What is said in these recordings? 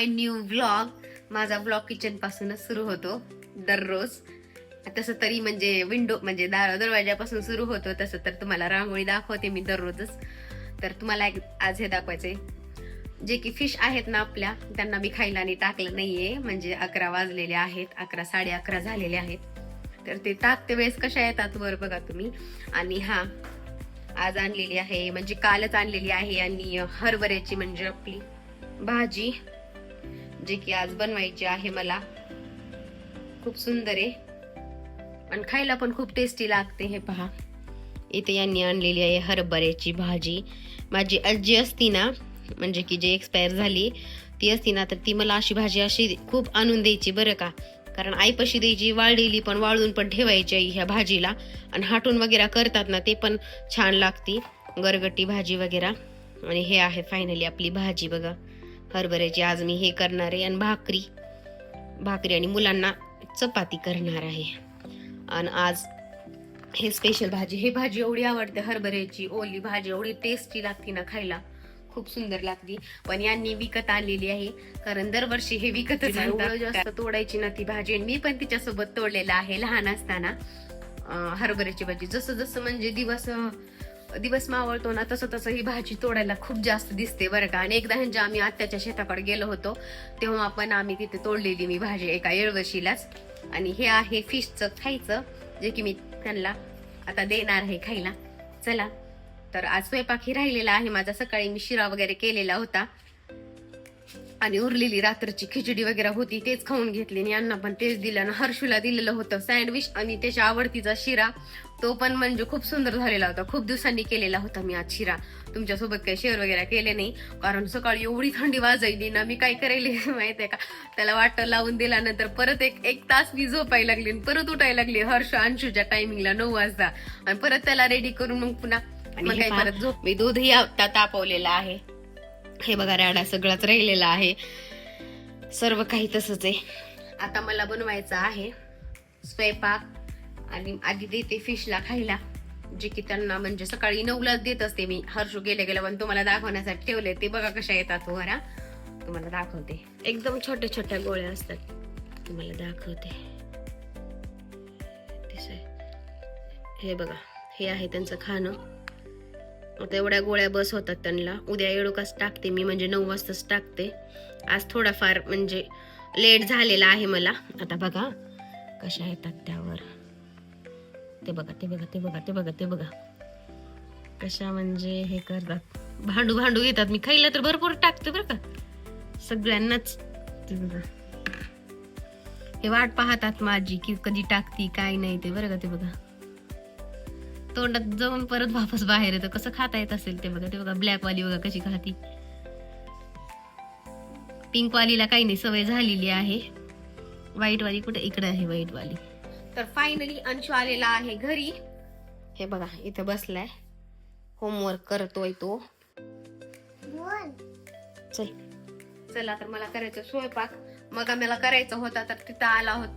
माय new blog माझा blog किचनपासूनच सुरू होतो दररोज. तसं तरी म्हणजे विंडो म्हणजे दार दरवाजापासून सुरू होतो तसं तर तुम्हाला रांगोळी दाखवते मी दररोजच. तर तुम्हाला एक आज हे दाखवायचे जे की फिश आहेत ना आपल्या त्यांना मी खायला आणि टाकलं नाहीये म्हणजे अकरा वाजलेले आहेत अकरा साडे अकरा झालेले आहेत. तर ते टाकते वेळेस कशा येतात वर बघा तुम्ही. आणि हा आज आणलेली आहे म्हणजे कालच आणलेली आहे आणि हरभऱ्याची म्हणजे आपली भाजी. जे की आज बनवायची आहे मला. खूप सुंदर आहे. आणि खायला पण खूप टेस्टी लागते हे पहा. इथे यांनी आणलेली आहे हरभऱ्याची भाजी. माझी आजी असती ना म्हणजे की जे एक्सपायर झाली ती असती ना तर ती मला अशी भाजी अशी खूप आणून द्यायची बरं का. कारण आईपाशी द्यायची वाळलेली पण वाळून पण ठेवायची आई ह्या भाजीला. आणि हाटून वगैरे करतात ना ते पण छान लागती. गरगटी भाजी वगैरे. आणि हे आहे फायनली आपली भाजी बघा. हरभऱ्याची आज मी हे करणार आहे आणि भाकरी. भाकरी आणि मुलांना चपाती करणार आहे. आणि आज हे स्पेशल भाजी हे भाजी एवढी आवडते हरभऱ्याची ओली भाजी एवढी टेस्टी लागते ना खायला. खूप सुंदर लागती. पण यांनी विकत आणलेली आहे. कारण दरवर्षी हे विकतच. जास्त तोडायची ना ती भाजी. आणि मी पण तिच्यासोबत तोडलेलं आहे लहान असताना हरभऱ्याची भाजी. जसं जसं म्हणजे दिवस दिवस मावळतो ना तसं तसं ही भाजी तोडायला खूप जास्त दिसते बरं का. आणि एकदा ह्यांच्या आम्ही आत्याच्या शेताकडे गेलो होतो तेव्हा आपण आम्ही तिथे तोडलेली मी भाजी एका येळवशीलाच. आणि हे आहे फिशचं खायचं जे की मी त्यांना आता देणार आहे खायला. चला तर आज स्वयंपाक ही राहिलेला आहे. माझा सकाळी मी शिरा वगैरे केलेला होता. आणि उरलेली रात्रची खिचडी वगैरे होती तेच खाऊन घेतली आणि यांना पण तेच दिलं आणि हर्षूला दिलेलं होतं सँडविच आणि त्याच्या आवडतीचा शिरा. तो पण म्हणजे खूप सुंदर झालेला होता. खूप दिवसांनी केलेला होता मी आज शिरा. तुमच्यासोबत काही शेअर वगैरे केले नाही कारण सकाळी एवढी थंडी वाजायली ना मी काय करायले माहितीये का? त्याला वाटं लावून दिल्यानंतर परत एक एक तास मी झोपायला लागली परत उठायला लागली. हर्ष अंशूच्या टायमिंगला नऊ वाजता. आणि परत त्याला रेडी करून मग पुन्हा मग काय परत झोप मी दूधही आता तापवलेलं आहे. हे बघा राडा सगळाच राहिलेला आहे. सर्व काही तसंच आहे. आता मला बनवायचं आहे स्वयंपाक आणि आधी देते फिशला खायला जे की त्यांना म्हणजे सकाळी नऊलाच देत असते मी. हर्षू गेले गेले पण तुम्हाला दाखवण्यासाठी ठेवले. ते बघा कशा येतात वरा. तुम्हाला दाखवते. एकदम छोट्या छोट्या गोळ्या असतात. तुम्हाला दाखवते. हे बघा हे आहे त्यांचं खाणं. तेवढ्या गोळ्या बस होतात त्यांना. उद्या एडोकाच टाकते मी म्हणजे नऊ वाजताच टाकते. आज थोडाफार म्हणजे लेट झालेला आहे मला. आता बघा कशा येतात त्यावर. ते बघा ते बघा ते बघा ते बघा ते बघा. कशा म्हणजे हे करतात. भांडू भांडू घेतात मी खायला तर भरपूर टाकते बरं का. सगळ्यांनाच. ते बघा. हे वाट पाहतात माझी की कधी टाकती काय नाही ते. बरं का ते बघा. तोंडात जाऊन परत वापस बाहेर येतं. कसं खाता येत असेल ते बघा. ते बघा ब्लॅक वाली बघा कशी खाती. पिंक वालीला काही नाही सवय झालेली आहे. व्हाईट वाली कुठे? इकडे आहे व्हाईट वाली. तर फायनली अंशू आलेला आहे घरी. हे बघा इथे बसलाय. होमवर्क करतोय तो. चल. चला तर मला करायचं स्वयंपाक. मग मला करायचा होता तर तिथं आला होता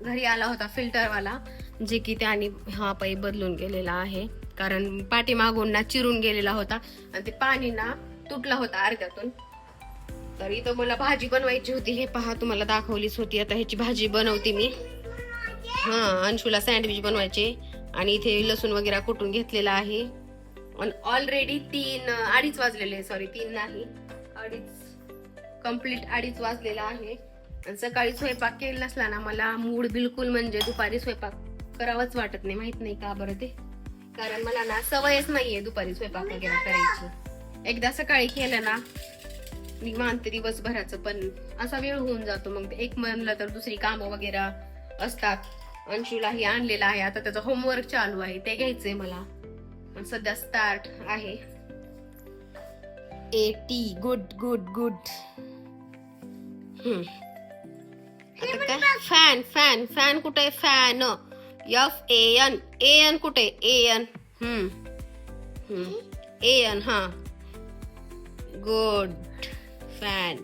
घरी आला होता फिल्टरवाला जे की त्याने हा पाईप बदलून गेलेला आहे. कारण पाठीमागून ना चिरून गेलेला होता आणि ते पाणी ना तुटला होता अर्ध्यातून. तर इथं मला भाजी बनवायची होती. हे पहा तुम्हाला दाखवलीच होती. आता ह्याची भाजी बनवते मी. हा अंशूला सँडविच बनवायचे. आणि इथे लसूण वगैरे कुटून घेतलेला आहे. ऑलरेडी तीन अडीच वाजलेले सॉरी तीन नाही. अडीच कंप्लीट अडीच वाजलेला आहे. आणि सकाळी स्वयंपाक केला नसला ना मला मूड बिलकुल म्हणजे दुपारी स्वयंपाक करावाच वाटत नाही. माहीत नाही का बरं ते? कारण मला ना सवयच नाहीये दुपारी स्वयंपाक वगैरे करायची. एकदा सकाळी केलं ना मी मानते दिवसभराचं पण असा वेळ होऊन जातो. मग एक म्हणलं तर दुसरी कामं वगैरे असतात. अंशूलाही आणलेला आहे. आता त्याचं होमवर्क चालू आहे. ते घ्यायचंय मला. पण सध्या स्टार्ट आहे. A T good good good. आता काय? फॅन फॅन फॅन कुठे fan F A N A N कुठे? ए एन ए एन हा. गुड फॅन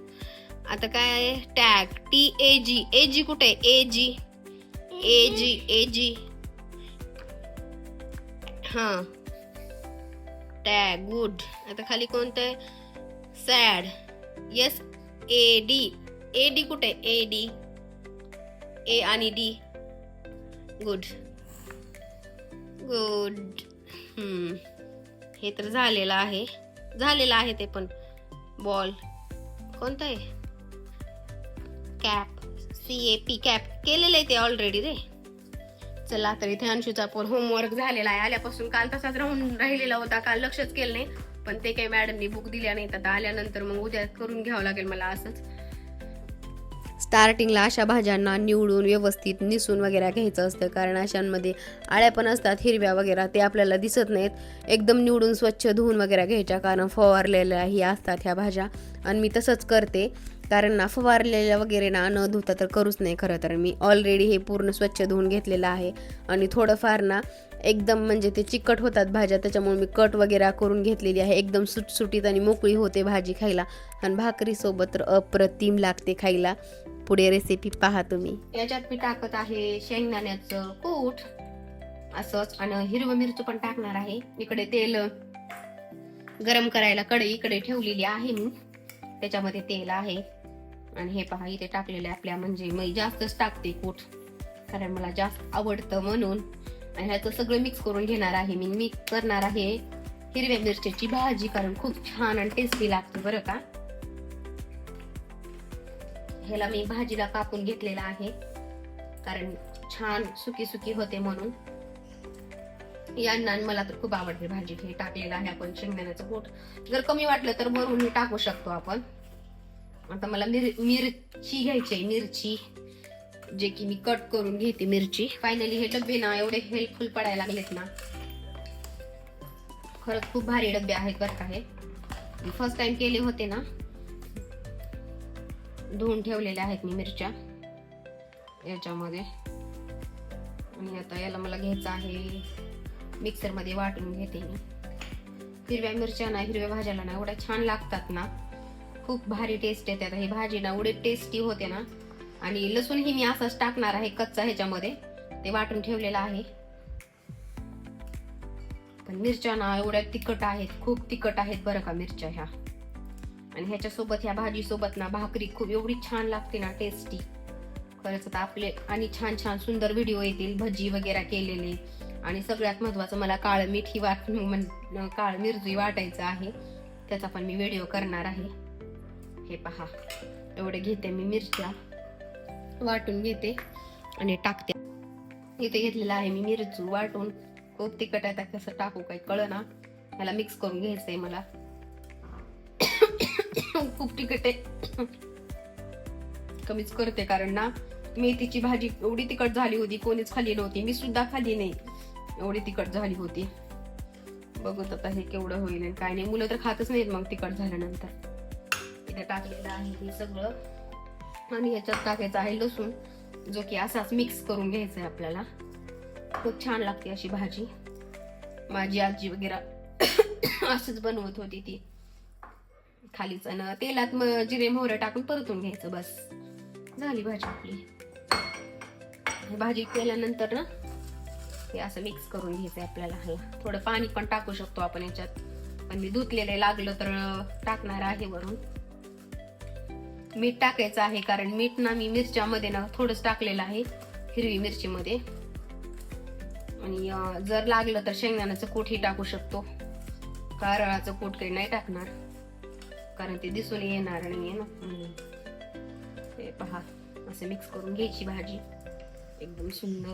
आता काय टॅग टी ए जी ए जी कुठे? ए जी ए जी ए जी हा. टॅग गुड आता खाली कोणतं आहे? Sad yes A D A D कुठे? ए डी ए आणि डी गुड गुड hmm. हे तर झालेलं आहे. झालेलं आहे ते पण. बॉल कोणतं आहे cap C A P cap केलेलं आहे ते ऑलरेडी रे. चला तर इथे अंशूचा पण होमवर्क झालेला आहे. आल्यापासून काल तसाच राहून राहिलेला होता. काल लक्षच केलं नाही. पण ते काही मॅडमनी बुक दिल्या नाही तर आल्यानंतर मग उद्या करून घ्यावं लागेल मला असंच. स्टार्टिंगला अशा भाज्यांना निवडून व्यवस्थित निसून वगैरे घ्यायचं असतं. कारण अशांमध्ये आळ्या पण असतात हिरव्या वगैरे ते आपल्याला दिसत नाहीत. एकदम निवडून स्वच्छ धुवून वगैरे घ्यायच्या. कारण फवारलेल्या ही असतात ह्या भाज्या. आणि मी तसंच करते. कारण ना फवारलेल्या वगैरे ना न धुता तर करूच नाही खरं तर मी. ऑलरेडी हे पूर्ण स्वच्छ धुवून घेतलेलं आहे. आणि थोडंफार ना एकदम म्हणजे ते चिकट होतात भाज्या. त्याच्यामुळे मी कट वगैरे करून घेतलेली आहे. एकदम सुटसुटीत आणि मोकळी होते भाजी खायला. आणि भाकरीसोबत तर अप्रतिम लागते खायला. पुढे रेसिपी पहा तुम्ही. याच्यात मी टाकत आहे शेंगदाण्याचं कूट असंच आणि हिरवं मिरची पण टाकणार आहे. इकडे तेल गरम करायला कढई इकडे ठेवलेली आहे मी. त्याच्यामध्ये तेल आहे. आणि हे पहा इथे टाकलेले आपल्या म्हणजे मी जास्तच टाकते कूट. कारण मला जास्त आवडतं म्हणून. आणि ह्याचं सगळं मिक्स करून घेणार आहे मी. मिक्स करणार आहे हिरव्या मिरच्याची भाजी कारण खूप छान आणि टेस्टी लागते बरं का. ह्याला मी भाजीला कापून घेतलेला आहे. कारण छान सुकी सुकी होते म्हणून. यांना आणि मला तर खूप आवडते भाजी. हे टाकलेलं आहे आपण शेंगदाण्याचं बोट जर कमी वाटलं तर वरून हे टाकू शकतो आपण. आता मला मिर मिरची घ्यायची आहे मिरची जे की मी कट करून घेते मिरची. फायनली हे डब्बे ना एवढे हेल्पफुल पडायला लागलेत ना. खरंच खूप भारी डबे आहेत बरं का हे. फर्स्ट टाइम केले होते ना. धुवून ठेवलेल्या आहेत मी मिरच्या. याच्यामध्ये. आणि आता याला मला घ्यायचं आहे. मिक्सरमध्ये वाटून घेते मी. हिरव्या मिरच्या ना हिरव्या भाज्याला ना एवढ्या छान लागतात ना. खूप भारी टेस्ट येते आता ही भाजी ना एवढी टेस्टी होते ना. आणि लसूण ही मी असंच टाकणार आहे कच्चा ह्याच्यामध्ये. ते वाटून ठेवलेलं आहे. पण मिरच्या ना एवढ्या तिखट आहेत. खूप तिखट आहेत बरं का मिरच्या ह्या. आणि ह्याच्यासोबत ह्या भाजीसोबत ना भाकरी खूप एवढी छान लागते ना टेस्टी खरंच आता आपले आणि छान छान सुंदर व्हिडिओ येतील भजी वगैरे केलेले. आणि सगळ्यात महत्वाचं मला काळ मीठ ही वाट म्हण- काळ मिरची वाटायचं आहे. त्याचा पण मी व्हिडिओ करणार आहे. हे पहा. एवढे घेते मी मिरच्या. वाटून घेते आणि टाकते. इथे घेतलेलं आहे मी मिरचू वाटून. खूप तिखट आहे कसं टाकू काही कळ ना मला मिक्स करून घ्यायचंय मला. खूप तिखट आहे. कमीच करते कारण ना मेथीची भाजी एवढी तिखट झाली होती कोणीच खाली नव्हती. मी सुद्धा खाली नाही. एवढी तिखट झाली होती. बघत आता हे केवढं होईल काय नाही. मुलं तर खातच नाहीत मग तिखट झाल्यानंतर. इथे टाकलेलं आहे हे सगळं. आणि ह्याच्यात टाकायचं आहे लसूण जो की असाच मिक्स करून घ्यायचा आहे आपल्याला. खूप छान लागते अशी भाजी. माझी आजी वगैरे असंच बनवत होती ती. खालीच आणि तेलात मग जिरे मोहरं टाकून परतून घ्यायचं बस. झाली भाजी आपली. भाजी केल्यानंतर ना हे असं मिक्स करून घ्यायचं आपल्याला. ह्याला थोडं पाणी पण टाकू शकतो आपण याच्यात. पण मी धुतलेलं लागलं तर टाकणार आहे वरून. मीठ टाकायचं आहे कारण मीठ ना मी मिरच्यामध्ये ना थोडंच टाकलेलं आहे हिरवी मिरचीमध्ये. आणि जर लागलं तर शेंगदाण्याचं कोठही टाकू शकतो. कारळाचं कूट काही नाही टाकणार. कारण ते दिसून येणार नाहीये ना. म्हणून. हे पहा असं मिक्स करून घ्यायची भाजी. एकदम सुंदर.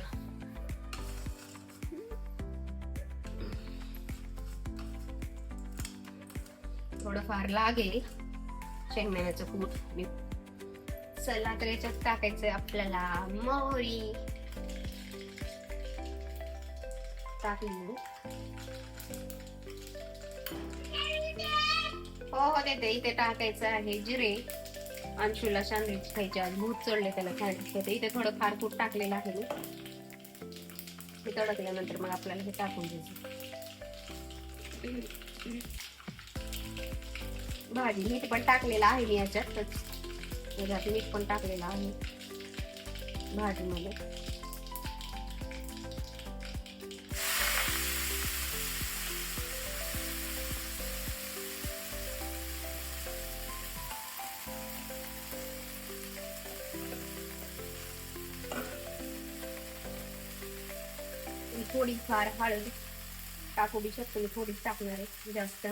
थोडंफार लागेल शेंगदाण्याचं कूट. मी चला तर याच्यात टाकायचंय आपल्याला. मोहरी. टाकली हो हो देते इथे टाकायचं आहे जिरे. अंशूला सँडविच खायचे आज. भूत चढले त्याला सँडविच खायचं इथे थोडं फार कूट टाकलेलं आहे मी. हे तडकल्यानंतर मग आपल्याला हे टाकून द्यायचं. भाजी मीठ पण टाकलेलं आहे मी याच्यातच मीठ पण टाकलेलं आहे. भाजीमध्ये. थोडीफार हळद टाकू बी शकतो मी थोडीच टाकणार आहे जास्त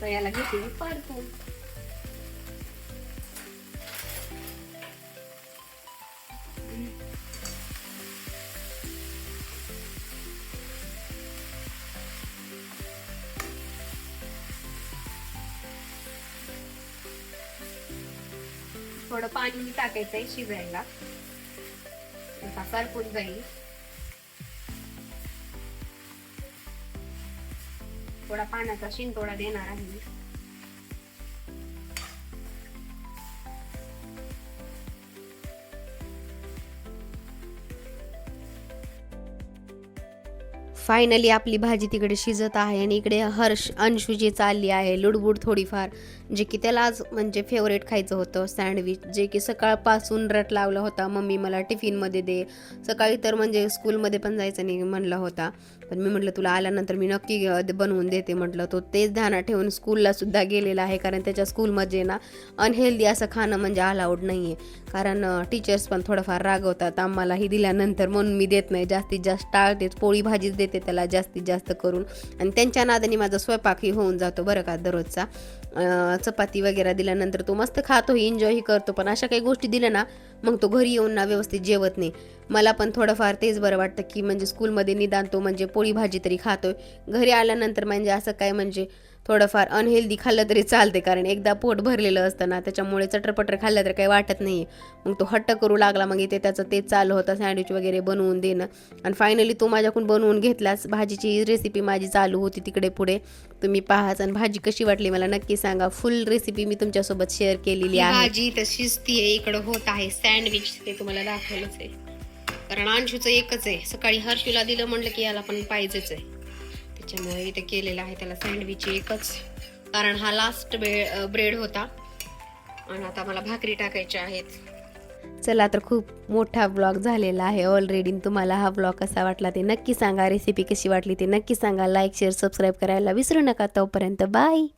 नाही याला घेते परतून थोडं पाणी म्हणजे टाकायचं टाकायचंय शिजायला आता जाईल. थोडा पाण्याचा शिंतोडा देणार आहे फायनली आपली भाजी तिकडे शिजत आहे आणि इकडे हर्ष अंशू जी चालली आहे. लुडबुड थोडीफार. जे की त्याला आज म्हणजे फेवरेट खायचं होतं सँडविच जे की सकाळपासून रट लावला होता मम्मी मला टिफिनमध्ये दे. सकाळी तर म्हणजे स्कूलमध्ये पण जायचं नाही म्हणला होता. पण मी म्हटलं तुला आल्यानंतर मी नक्की बनवून देते म्हटलं. तो तेच ध्यानात ठेवून स्कूलला सुद्धा गेलेला आहे कारण त्याच्या स्कूलमध्ये ना अनहेल्दी असं खाणं म्हणजे अलाउड नाही आहे कारण टीचर्स पण थोडंफार रागवतात आम्हालाही दिल्यानंतर म्हणून मी देत नाही जास्तीत जास्त टाळतेच पोळी भाजीच देते त्याला जास्तीत जास्त करून. आणि त्यांच्या नादाने माझा स्वयंपाकही होऊन जातो बरं का दररोजचा. चपाती वगैरे दिल्यानंतर तो मस्त खातोही एन्जॉयही करतो. पण अशा काही गोष्टी दिल्या ना मग तो घरी येऊन ना व्यवस्थित जेवत नाही. मला पण थोडंफार तेच बरं वाटतं की म्हणजे स्कूलमध्ये निदान तो म्हणजे पोळी भाजी तरी खातोय. घरी आल्यानंतर म्हणजे असं काय म्हणजे थोडंफार अनहेल्दी खाल्लं तरी चालते कारण एकदा पोट भरलेलं असतं ना त्याच्यामुळे चटरपटर खाल्लं तर काही वाटत नाही मग तो हट्ट करू लागला मग इथे त्याचं तेच चालू होतं सँडविच वगैरे बनवून देणं. आणि फायनली तो माझ्याकडून बनवून घेतलास भाजीची रेसिपी माझी चालू होती तिकडे पुढे. तुम्ही पाहाच आणि भाजी कशी वाटली मला नक्की सांगा. फुल रेसिपी मी तुमच्यासोबत शेअर केलेली आहे. भाजी तर आहे इकडं होत आहे. सँडविच ते तुम्हाला दाखवलंच आहे. कारण अंशूचं एकच आहे. सकाळी हर्षूला दिलं म्हणलं की याला पण पाहिजेच आहे. त्याच्यामुळे इथे केलेलं आहे त्याला सँडविच एकच. कारण हा लास्ट ब्रेड होता. आणि आता मला भाकरी टाकायच्या आहेत. चला तर खूप मोठा ब्लॉग झालेला आहे ऑलरेडी तुम्हाला हा ब्लॉग कसा वाटला ते नक्की सांगा. रेसिपी कशी वाटली ते नक्की सांगा. लाईक शेअर सबस्क्राईब करायला विसरू नका तोपर्यंत. बाय